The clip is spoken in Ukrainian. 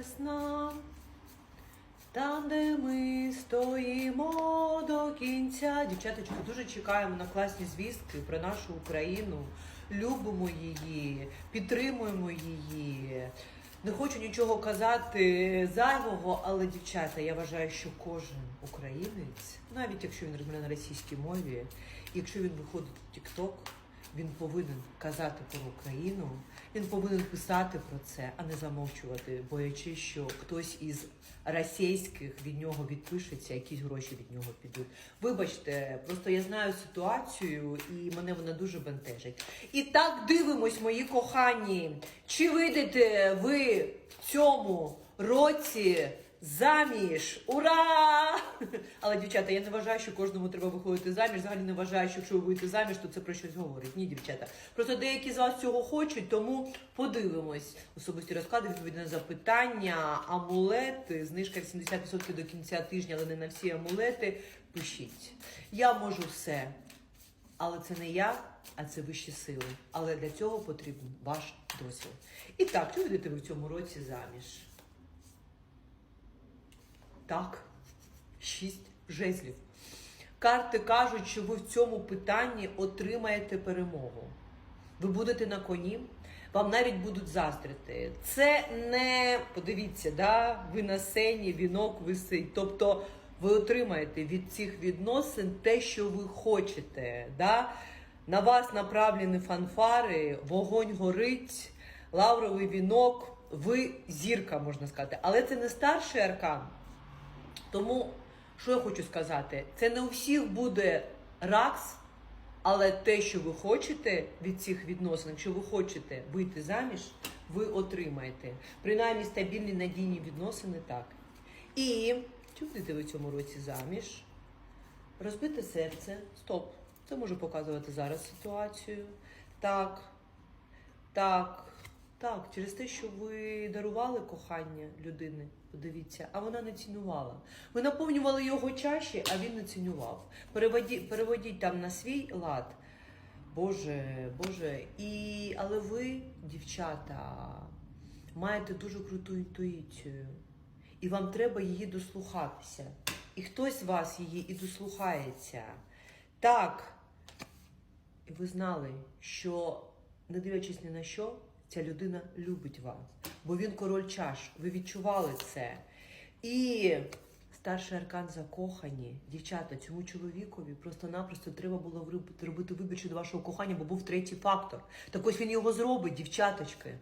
весна. Там, де ми стоїмо до кінця. Дівчаточки, дуже чекаємо на класні звістки про нашу Україну. Любимо її, підтримуємо її. Не хочу нічого казати зайвого, але дівчата, я вважаю, що кожен українець, навіть якщо він розмовляє на російській мові, якщо він виходить в TikTok, він повинен казати про Україну, він повинен писати про це, а не замовчувати, боячись, що хтось із російських від нього відпишеться, якісь гроші від нього підуть. Вибачте, просто я знаю ситуацію і мене вона дуже бентежить. І так дивимось, мої кохані, чи вийдете ви в цьому році заміж? Ура! Але, дівчата, я не вважаю, що кожному треба виходити заміж. Взагалі не вважаю, що якщо ви вийдете заміж, то це про щось говорить. Ні, дівчата. Просто деякі з вас цього хочуть, тому подивимось. Особисті розклади, відповіді на запитання, амулети, знижка 80% до кінця тижня, але не на всі амулети. Пишіть. Я можу все. Але це не я, а це вищі сили. Але для цього потрібен ваш досвід. І так, чи вийдете ви в цьому році заміж? Так, шість жезлів. Карти кажуть, що ви в цьому питанні отримаєте перемогу. Ви будете на коні, вам навіть будуть заздрити. Це не подивіться, да, ви на сцені, вінок висить. Тобто ви отримаєте від цих відносин те, що ви хочете. Да? На вас направлені фанфари, вогонь горить, лавровий вінок, ви зірка, можна сказати. Але це не старший аркан. Тому, що я хочу сказати, це не у всіх буде ракс, але те, що ви хочете від цих відносин, якщо ви хочете вийти заміж, ви отримаєте. Принаймні стабільні надійні відносини так. І чи будете ви цьому році заміж? Розбите серце. Стоп. Це може показувати зараз ситуацію. Так. Так. Так, через те, що ви дарували кохання людини, подивіться, а вона не цінувала. Ви наповнювали його чаші, а він не цінував. Переводіть, переводіть там на свій лад. Боже, Боже. І, але ви, дівчата, маєте дуже круту інтуїцію. І вам треба її дослухатися. І хтось з вас її і дослухається. Так. І ви знали, що, не дивлячись ні на що, ця людина любить вас. Бо він король чаш. Ви відчували це. І старший аркан закохані. Дівчата, цьому чоловікові просто-напросто треба було робити вибір щодо вашого кохання, бо був третій фактор. Так ось він його зробить, дівчаточки.